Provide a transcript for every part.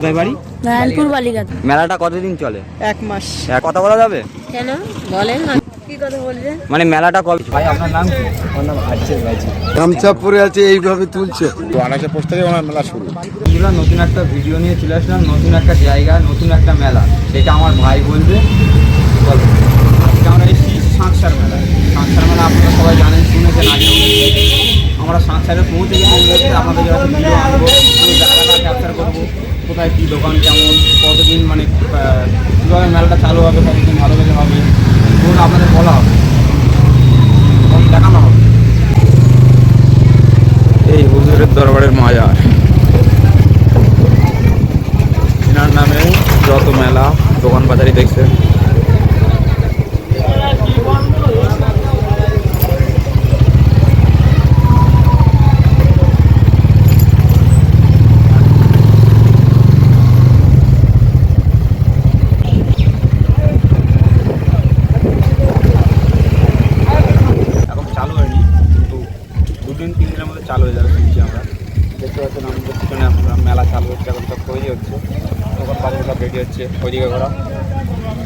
বাড়ি নারায়ণপুর বালিঘাট। মেলাটা কতদিন চলে? এক মাস। কথা বলা যাবে? কেন? বলেন মানে মেলাটা কবে? ভাই আপনার নাম কি? গামছা পরে আছে এইভাবে তুলছে। তো আনাচে পোস্ট থেকে ওনার মেলা শুরু। বন্ধুরা নতুন একটা ভিডিও নিয়ে চলে আসলাম নতুন একটা জায়গা নতুন একটা মেলা। সেটা আমার ভাই বলবে। বলো আজকে আমরা এসেছি সাঁকসার মেলা সাঁকসার মেলা আপনারা সবাই জানেন শুনেছেন আগে আমরা সাঁকসারে পৌঁছে গেছি আপনাদের কাছে ভিডিও আনব জায়গাটা ক্যাপচার করব, কোথায় কী দোকান কেমন, কতদিন মানে কীভাবে মেলাটা চালু হবে, কতদিন ভালো করে হবে পুরো আপনাদের বলা হবে। দেখানো হবে। এই দরবারের মাজার। এনার নামে যত মেলা, দোকান বাজারি দেখছে এখন চালু হয়নি কিন্তু দুদিন তিন দিনের মধ্যে চালু হয়ে যাবে শুনছি আমরা দেখতে পাচ্ছেন, আমাদের পিছনে মেলা চালু হচ্ছে, এখন সব তৈরি হচ্ছে। তখন বাজার সব রেডি হচ্ছে, ওইদিকে ঘোরা।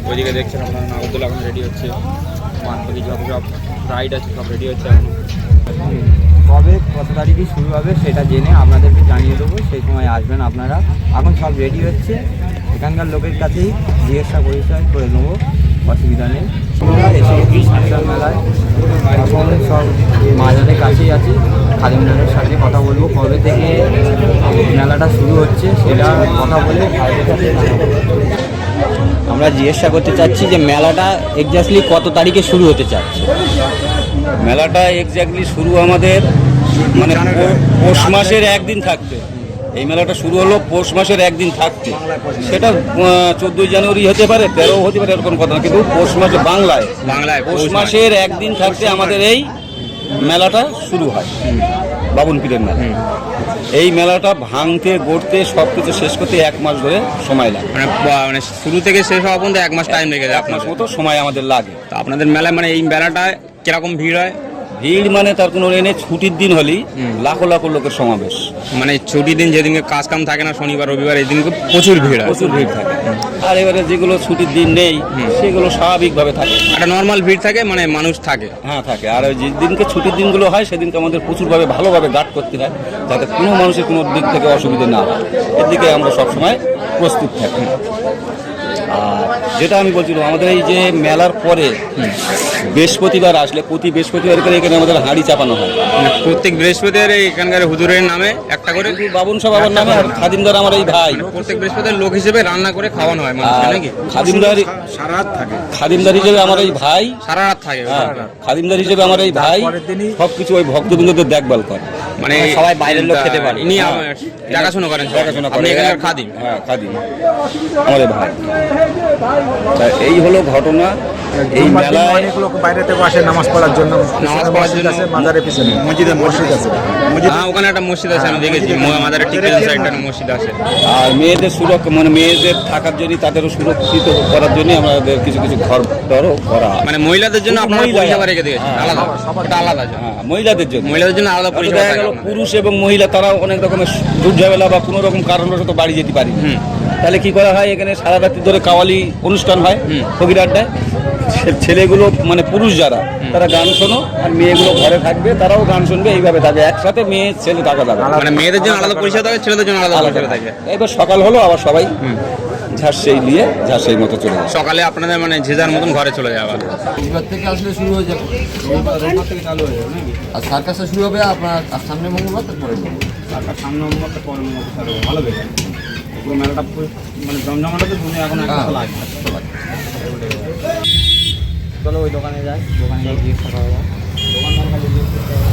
ওইদিকে দেখছেন আপনারা নাগরদোলা এখন রেডি হচ্ছে, মানপতি যত সব রাইড আছে, সব রেডি হচ্ছে এখন। কবে, কত তারিখে শুরু হবে সেটা জেনে আপনাদেরকে জানিয়ে দেবো, সেই সময় আসবেন আপনারা। এখন সব রেডি হচ্ছে, এখানকার লোকের কাছেই জিজ্ঞাসা পরিচয় করে নেব, অসুবিধা নেই। এসে মেলায়। এখন সব মাজারের কাছেই আছি। খাদিমদারের সাথে কথা বলব। কবে থেকে মেলাটা শুরু হচ্ছে সেটা কথা বলে। আমরা জিজ্ঞাসা করতে চাচ্ছি যে মেলাটা এক্স্যাক্টলি কত তারিখে শুরু হতে চাচ্ছে? মেলাটা এক্স্যাক্টলি শুরু আমাদের মানে পৌষ মাসের একদিন থাকতে এই মেলাটা শুরু হলো পৌষ মাসের একদিন থাকতে। সেটা চোদ্দোই জানুয়ারি হতে পারে তেরো হতে পারে এরকম কথা না। কিন্তু পৌষ মাসে বাংলায়। বাংলায় পৌষ মাসের একদিন থাকতে আমাদের এই মেলাটা শুরু হয়। বাবুল পীরের মেলা। এই মেলাটা ভাঙতে গড়তে সব কিছু শেষ করতে এক মাস ধরে সময় লাগে। মানে মানে শুরু থেকে শেষ হওয়া পর্যন্ত এক মাস টাইম লেগে যায় এক মাস আপনার মতো সময় আমাদের লাগে। তো আপনাদের মেলায় মানে এই মেলাটায় কীরকম ভিড় হয়? ভিড় মানে তার কোনো এনে ছুটির দিন হলেই লাখো লাখো লোকের সমাবেশ। মানে ছুটির দিন যেদিনকে কাজ কাম থাকে না শনিবার রবিবার এই দিনকে প্রচুর ভিড় হয়। প্রচুর ভিড় থাকে। আর এবারে যেগুলো ছুটির দিন নেই সেগুলো স্বাভাবিকভাবে থাকে। একটা নর্মাল ভিড় থাকে মানে মানুষ থাকে। হ্যাঁ থাকে। আর ওই যেদিনকে ছুটির দিনগুলো হয় সেদিনকে আমাদের প্রচুরভাবে ভালোভাবে গার্ড করতে হয় যাতে কোনো মানুষের কোনো দিক থেকে অসুবিধা না হয়। এর দিকে আমরা সবসময় প্রস্তুত থাকি। আর যেটা আমি বলছিলাম আমাদের এই যে মেলার পরে বৃহস্পতিবার আসলে প্রতি বৃহস্পতিবার করে এখানে আমাদের হাঁড়ি চাপানো হয়। মানে প্রত্যেক বৃহস্পতিবার এখানকার হুজুরের নামে একটা করে বাবুন সব আমার নামে আর খাদিমদার আমার এই ভাই। প্রত্যেক বৃহস্পতিবার লোক হিসেবে রান্না করে খাওয়ানো হয় নাকি? খাদিমদার খাদিমদার হিসেবে আমার এই ভাই। সারা রাত থাকে হ্যাঁ, খাদিমদার হিসেবে আমার এই ভাই সবকিছু ওই ভক্তবৃন্দদের দেখভাল করে। মানে সবাই বাইরের লোক খেতে পারে। ইনি দেখাশোনা করেন। দেখাশোনা আপনি করে। এখানকার খাদিম। হ্যাঁ খাদিম। আমাদের ভাই। তা এই হলো ঘটনা। এই মেলায় অনেক লোক বাইরে থেকে আসে নামাজ পড়ার জন্য। নামাজ পড়ার জন্য। আছে মাজারের পিছনে। মসজিদে মসজিদ আছে। হ্যাঁ ওখানে একটা মসজিদ আছে আমি দেখেছি। ঠিক সাইডটা মসজিদ আছে। আর মেয়েদের সুরক্ষা মানে মেয়েদের থাকার জন্য তাদেরও সুরক্ষিত করার জন্য আমাদের কিছু কিছু ঘর করা মানে মহিলাদের জন্য আপনারা মহিলা- পরিষেবা রেখে দিয়েছেন হ্যাঁ, আলাদা। আলাদা হ্যাঁ মহিলাদের জন্য। মহিলাদের জন্য আলাদা পরিষেবা। পুরুষ এবং মহিলা তারা অনেক রকমের দুর্ঝামেলা বা কোনো রকম কারণবশত বাড়ি যেতে পারি। তাহলে কি করা হয়? এখানে সারা রাত্রি ধরে কাওয়ালি অনুষ্ঠান হয়। ফকির আড্ডায়। ছেলেগুলো মানে পুরুষ যারা তারা গান শোনো আর মেয়েগুলো ঘরে থাকবে তারাও গান শুনবে এইভাবে থাকবে একসাথে মেয়ে ছেলে থাকা যাবে। না। মানে মেয়েদের জন্য আলাদা পরিষেবা থাকে ছেলেদের জন্য আলাদা পরিষেবা থাকে। এবার সকাল হলো আবার সবাই ঝাঁস সেই নিয়ে ঝাঁস সেই মতো চলে যায়। সকালে আপনাদের মানে যে যার মতন ঘরে চলে যাওয়া রবিবার থেকে আসলে শুরু হয়ে যাবে। চালু হয়ে যাবে আর সার্কাসটা শুরু হবে আপনার আর সামনে মঙ্গলবার? তারপরে আর সামনে নম্বরটা পরে হবে। ভালো বেশ পুরো মেলাটা মানে জমজমাটা তুমি এখন একটা হ্যাঁ। লাগে চলো ওই দোকানে যাই দোকানে গিয়ে জিজ্ঞেস করা হবে দোকানদার কাছে জিজ্ঞেস করতে হবে।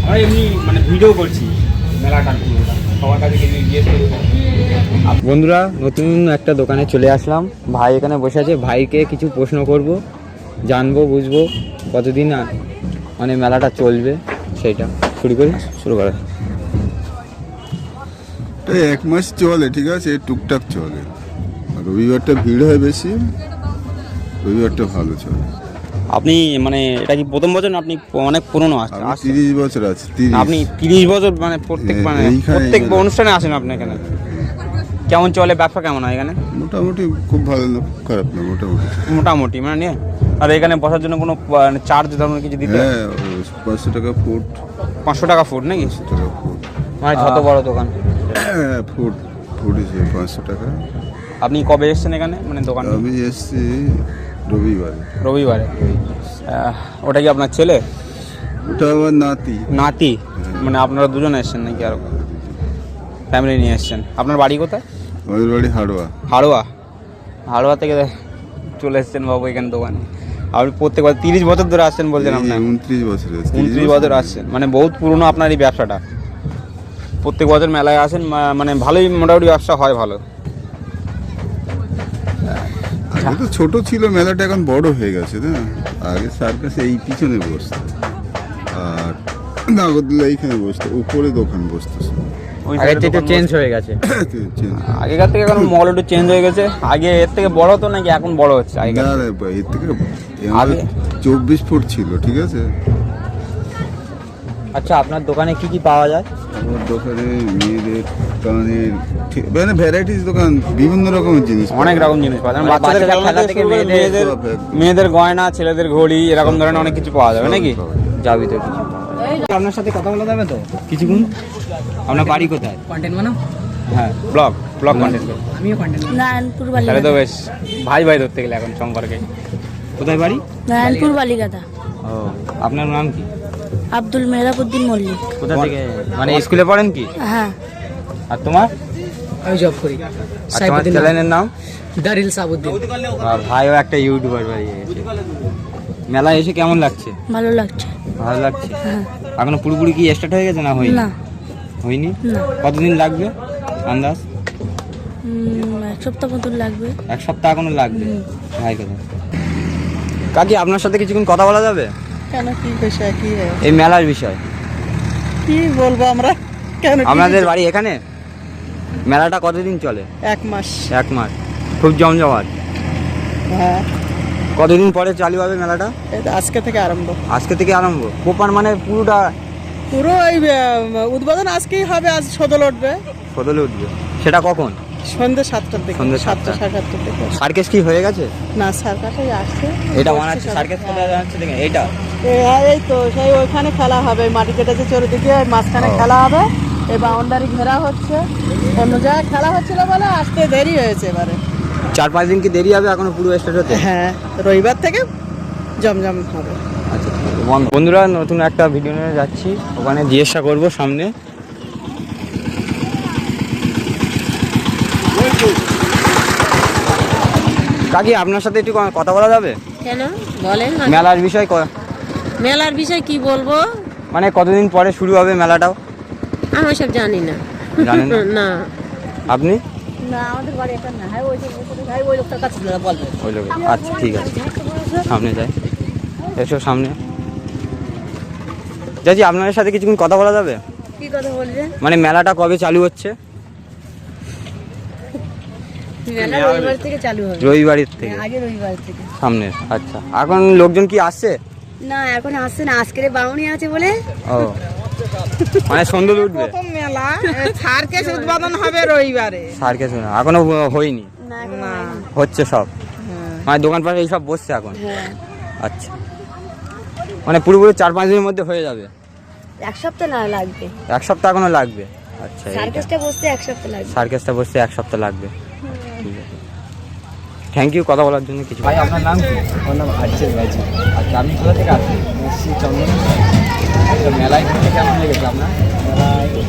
আমরা এমনি মানে ভিডিও করছি মেলাটা সবার কাছে গিয়ে জিজ্ঞেস করি বন্ধুরা নতুন একটা দোকানে চলে আসলাম। ভাই এখানে বসে আছে। ভাইকে কিছু প্রশ্ন করব জানব বুঝব কতদিন মানে মেলাটা চলবে সেইটা। শুরু করি? শুরু করে এই এক মাস চলে ঠিক আছে? টুকটাক চলে। রবিবারটা ভিড় হয় বেশি। রবিবারটা ভালো চলে। আপনি মানে এটা কি প্রথম বছর না আপনি অনেক পুরনো আছে আমি তিরিশ বছর আছে আপনি তিরিশ বছর মানে প্রত্যেক মানে প্রত্যেক অনুষ্ঠানে আসেন আপনি এখানে। কেমন চলে ব্যবসা কেমন হয় এখানে? মোটামুটি খুব ভালো না খারাপ না মোটামুটি। মোটামুটি মানে নিয়ে। আর এখানে বসার জন্য কোনো চার্জ ধরনের কিছু দিতে হ্যাঁ? পাঁচশো টাকা ফুট। পাঁচশো টাকা ফুট নাকি? টাকা ফুট। মানে যত বড় দোকান। হ্যাঁ ফুট হিসেবে পাঁচশো টাকা। আপনি কবে এসেছেন এখানে? মানে দোকান আমি এসছি রবিবারে। রবিবারে। ওটা কি আপনার ছেলে? ওটা আমার নাতি। নাতি? মানে আপনারা দুজন এসেছেন নাকি আর? ফ্যামিলি নিয়ে এসেছেন। আপনার বাড়ি কোথায়? আমাদের বাড়ি হাড়োয়া। হাড়োয়া। হাড়োয়া থেকে চলে এসেছেন বাবু এখানে দোকানে। আপনি প্রত্যেক বছর তিরিশ বছর ধরে আসছেন বলছেন আপনার উনত্রিশ বছর উনত্রিশ বছর আসছেন। মানে বহুত পুরনো আপনার এই ব্যবসাটা। প্রত্যেক বছর মেলায় আসেন মানে ভালোই মোটামুটি ব্যবসা হয় ভালো। আগে তো ছোট ছিল মেলাটা এখন বড় হয়ে গেছে না? আগে সার্কাস এই পিছনে বসতো আর নাগরদোলা এইখানে বসতো উপরে দোকান বসতো আগের থেকে চেঞ্জ হয়ে গেছে। আগেকার থেকে এখন মল একটু চেঞ্জ হয়ে গেছে। আগে এর থেকে বড় হতো নাকি এখন বড় হচ্ছে আগে না এর থেকে আগে- চব্বিশ ফুট ছিল ঠিক আছে? আচ্ছা আপনার দোকানে কি কি পাওয়া যায়? দোকানে মেয়েদের কানের মানে ভ্যারাইটিস দোকান বিভিন্ন রকমের জিনিস অনেক রকম জিনিস পাওয়া যায়। মানে বাচ্চাদের বাচ্চাদের খেলনা থেকে থেকে মেয়েদের গয়না ছেলেদের ঘড়ি এরকম ধরনের অনেক কিছু পাওয়া যাবে নাকি? যাবি তো কিছু আপনার সাথে কথা বলা যাবে তো? কিছুক্ষণ। আপনার বাড়ি কোথায়? কন্টেন্ট বানাও। হ্যাঁ ব্লগ ব্লগ কন্টেন্ট আমিও কন্টেন্ট নারায়ণপুর তাহলে তো বেশ ভাই ভাই ধরতে গেলে এখন সম্পর্কে কোথায় বাড়ি? নারায়ণপুর বালিগাদা। ও আপনার নাম কি? আব্দুল মেহরাবুদ্দিন মল্লিক। কোথা থেকে? মানে স্কুলে পড়েন কি? হ্যাঁ। আর তোমার? আমি জব করি। আর তোমার চ্যানেলের নাম? দারিল সাবুদ্দিন। আর ভাইও একটা ইউটিউবার ভাই। গেছে মেলায় এসে কেমন লাগছে? ভালো লাগছে। ভালো লাগছে? হ্যাঁ। এখনও পুরোপুরি কি স্টার্ট হয়ে গেছে না হয়নি? না। হয়নি? না। কতদিন লাগবে আন্দাজ? এক সপ্তাহ মতন লাগবে। এক সপ্তাহ এখনও লাগবে? ভাই কথা কাকি আপনার সাথে কিছুক্ষণ কথা বলা যাবে? কেন কি বিষয় কি এই মেলার বিষয়। কি বলব আমরা? কেন আপনাদের বাড়ি এখানে? মেলাটা কতদিন চলে? এক মাস। এক মাস। খুব জমজমাট। হ্যাঁ। কতদিন পরে চালু হবে মেলাটা? আজকে থেকে আরম্ভ। আজকে থেকে আরম্ভ। কোপান মানে পুরোটা পুরো এই উদ্বোধন আজকেই হবে আজ সদল উঠবে। সদলে উঠবে। সেটা কখন? সন্ধ্যে সাতটার দিকে। সন্ধ্যে সাতটা। সাড়ে সাতটার দিকে। সার্কেস কি হয়ে গেছে? না স্যার আসছে। এটা বানাচ্ছে সার্কেস কোথায় যাচ্ছে দেখেন এইটা। এ- এই তো সেই ওইখানে খেলা হবে মাটি কেটেছে চরিদিকে মাঝখানে খেলা হবে। এই বাউন্ডারি ঘেরা হচ্ছে। অন্য জায়গায় খেলা হচ্ছিল বলে আসতে দেরি হয়েছে এবারে। চার পাঁচ দিন কি দেরি হবে এখনও পুরো স্টার্ট হতে? হ্যাঁ রবিবার থেকে জমজম হবে। আচ্ছা বন্ধ- বন্ধুরা নতুন একটা ভিডিও নিয়ে যাচ্ছি। ওখানে জিজ্ঞাসা করব সামনে। কাকি আপনার সাথে একটু কথা বলা যাবে? কেন? বলেন মেলার বিষয় ক- মেলার বিষয় কি বলব? মানে কতদিন পরে শুরু হবে মেলাটাও? আমি সব জানি না। জানেন না? না। আপনি? না আমাদের বাড়ি একটা না। হয় ওই ভাই ওই লোকটার কাছে বলবে। ওই লোক আচ্ছা ঠিক আছে। সামনে যাই। এসো সামনে। চাচি আপনার সাথে কিছুক্ষণ কথা বলা যাবে? কি কথা বলবেন মানে মেলাটা কবে চালু হচ্ছে? মেলা রবিবার থেকে চালু হবে। রবিবারের থেকে। আগে রবিবার থেকে। সামনে। আচ্ছা এখন লোকজন কি আসছে? না এখন আসছে না আজকের বাউনি আছে বলে। ও। মানে সন্ধ্যে উঠবে। প্রথম মেলা সার্কেস উদ্বোধন হবে রবিবারে। সার্কেস এখনও হয়নি। না হচ্ছে সব। মানে দোকানপাট এইসব বসছে এখন। হ্যাঁ। আচ্ছা। মানে পুরোপুরি চার পাঁচ দিনের মধ্যে হয়ে যাবে। এক সপ্তাহ না লাগবে। এক সপ্তাহ এখনও লাগবে। আচ্ছা সার্কাসটা বসতে এক সপ্তাহ লাগবে। সার্কেসটা বসতে এক সপ্তাহ লাগবে। ঠিক আছে। থ্যাংক ইউ কথা বলার জন্য কিছু ভাই আপনার নাম কি? আমার নাম আর্জের গাইছে আচ্ছা আপনি কোথা থেকে আসছেন? চন্দন। আচ্ছা মেলায় ঘুরতে কেমন লেগেছে আপনার?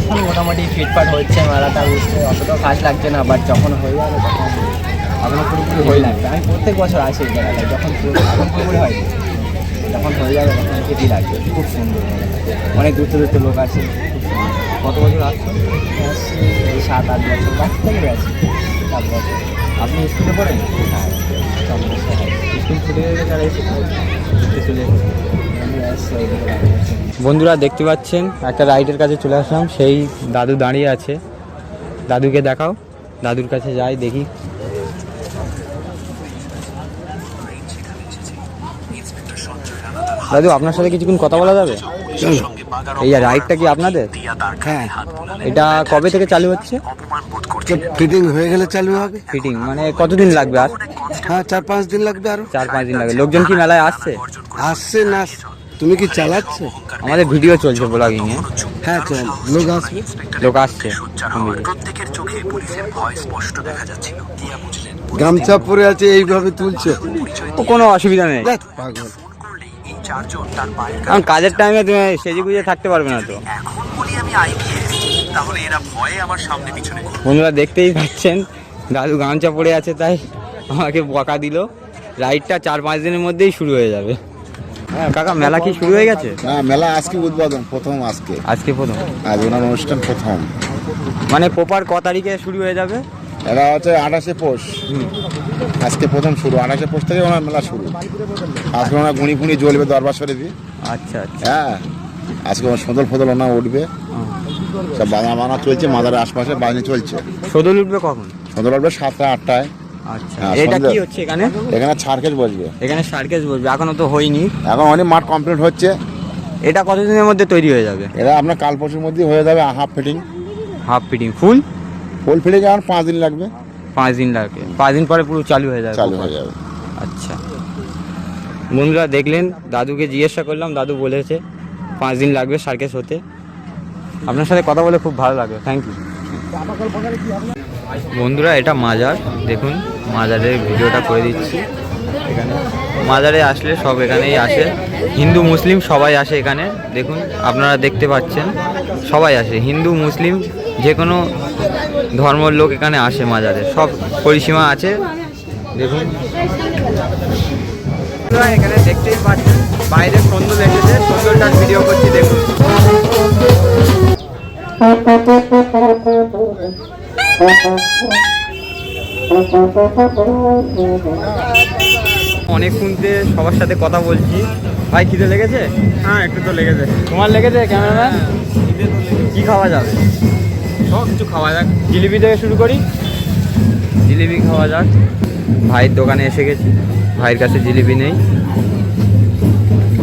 এখন মোটামুটি ফিটফাট হচ্ছে মেলাটা বুঝতে অতটাও কাজ লাগছে না বাট যখন হয়ে যাবে তখন এখনও পুরোপুরি হয়ে লাগবে। আমি প্রত্যেক বছর আসি এই জায়গাটায় যখন এখন পুরোপুরি হয় যখন হয়ে যাবে তখন কেটে লাগবে। খুব সুন্দর অনেক দূর দূর লোক আছে কত বছর আসছি এই সাত আট বছর। বাকি থেকে আছি সাত বছর। আপনি স্কুলে পড়েন? হ্যাঁ হয় গেলে চলে। বন্ধুরা দেখতে পাচ্ছেন একটা রাইডের কাছে চলে আসলাম। সেই দাদু দাঁড়িয়ে আছে। দাদুকে দেখাও। দাদুর কাছে যাই দেখি। দাদু আপনার সাথে কিছুক্ষণ কথা বলা যাবে? এই রাইডটা কি আপনাদের? হ্যাঁ। এটা কবে থেকে চালু হচ্ছে? ফিটিং হয়ে গেলে চালু হবে। ফিটিং মানে কতদিন লাগবে আর? হ্যাঁ চার পাঁচ দিন লাগবে আরও। চার পাঁচ দিন লাগবে। লোকজন কি মেলায় আসছে? আসছে না তুমি কি চালাচ্ছ? আমাদের ভিডিও চলছে ব্লগিং এ হ্যাঁ চল। লোক আসবে। লোক আসছে। গামছা পরে আছে এইভাবে তুলছে। কোনো অসুবিধা নেই। দেখ, পাগল কারণ কাজের টাইমে তুমি সেজে গুজে থাকতে পারবে না তো। বন্ধুরা দেখতেই পাচ্ছেন দাদু গামছা পড়ে আছে তাই আমাকে বকা দিল। রাইডটা চার পাঁচ দিনের মধ্যেই শুরু হয়ে যাবে। কাকা মেলা কি শুরু হয়ে গেছে? না মেলা আজকে উদ্বোধন প্রথম আজকে। আজকে প্রথম? আজ ওনার অনুষ্ঠান প্রথম। মানে প্রপার ক তারিখে শুরু হয়ে যাবে? এরা হচ্ছে আঠাশে পৌষ। আজকে প্রথম শুরু আঠাশে পৌষ থেকে ওনার মেলা শুরু। আজকে ওনার গুঁড়ি ফুঁড়ি জ্বলবে দরবার শরীফে। আচ্ছা আচ্ছা। হ্যাঁ আজকে ওনার সদল ফদল ওনা উঠবে। সব বাজনা বানা চলছে মাদারের আশপাশে বাজনা চলছে। সদল উঠবে কখন? সদল উঠবে সাতটা আটটায়। আচ্ছা হ্যাঁ, এটা কি হচ্ছে এখানে? এখানে বসবে। এখানে সার্কেস বলবে এখনও তো হয়নি। এখন অনেক মাঠ কমপ্লিট হচ্ছে। এটা কতদিনের মধ্যে তৈরি হয়ে যাবে? এরা আপনার কাল পরশুর মধ্যেই হয়ে যাবে half fitting half fitting full full fitting যাওয়ার পাঁচ দিন লাগবে। পাঁচ দিন লাগবে। পাঁচ দিন পরে পুরো চালু হয়ে যাবে। চালু হয়ে যাবে। আচ্ছা। বন্ধুরা দেখলেন দাদুকে জিজ্ঞাসা করলাম দাদু বলেছে পাঁচ দিন লাগবে সার্কেস হতে। আপনার সাথে কথা বলে খুব ভালো লাগল থ্যাংক ইউ বন্ধুরা এটা মাজার দেখুন মাজারের ভিডিওটা করে দিচ্ছি। এখানে মাজারে আসলে সব এখানেই আসে। হিন্দু মুসলিম সবাই আসে এখানে দেখুন আপনারা দেখতে পাচ্ছেন সবাই আসে। হিন্দু মুসলিম যে কোনো ধর্মের লোক এখানে আসে মাজারে। সব পরিসীমা আছে। দেখুন। এখানে দেখতেই পাচ্ছেন বাইরে সন্ধ্যল এসেছে। সন্ধ্যলটার ভিডিও করছি দেখুন। অনেক শুনতে সবার সাথে কথা বলছি। ভাই খিদে লেগেছে? হ্যাঁ একটু তো লেগেছে। তোমার লেগেছে ক্যামেরাম্যান? কি খাওয়া যাবে? সব কিছু খাওয়া যাক। জিলিপি থেকে শুরু করি। জিলিপি খাওয়া যাক। ভাইয়ের দোকানে এসে গেছি। ভাইয়ের কাছে জিলিপি নেই।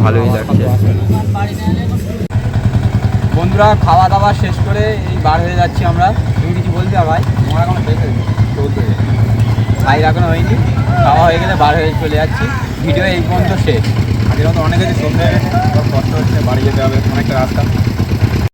ভালোই লাগছে। বন্ধুরা খাওয়া দাওয়া শেষ করে এই বার হয়ে যাচ্ছি আমরা। তুমি কিছু বলতে ভাই? তোমার এখনও বেঁচে চলতে ভাইয়ের এখনও হয়নি। খাওয়া হয়ে গেলে বার হয়ে চলে যাচ্ছি। ভিডিও এই পর্যন্ত শেষ। আগের মতো অনেক কিছু সন্ধে হয়ে গেছে। কষ্ট হচ্ছে বাড়ি যেতে হবে অনেকটা রাস্তা।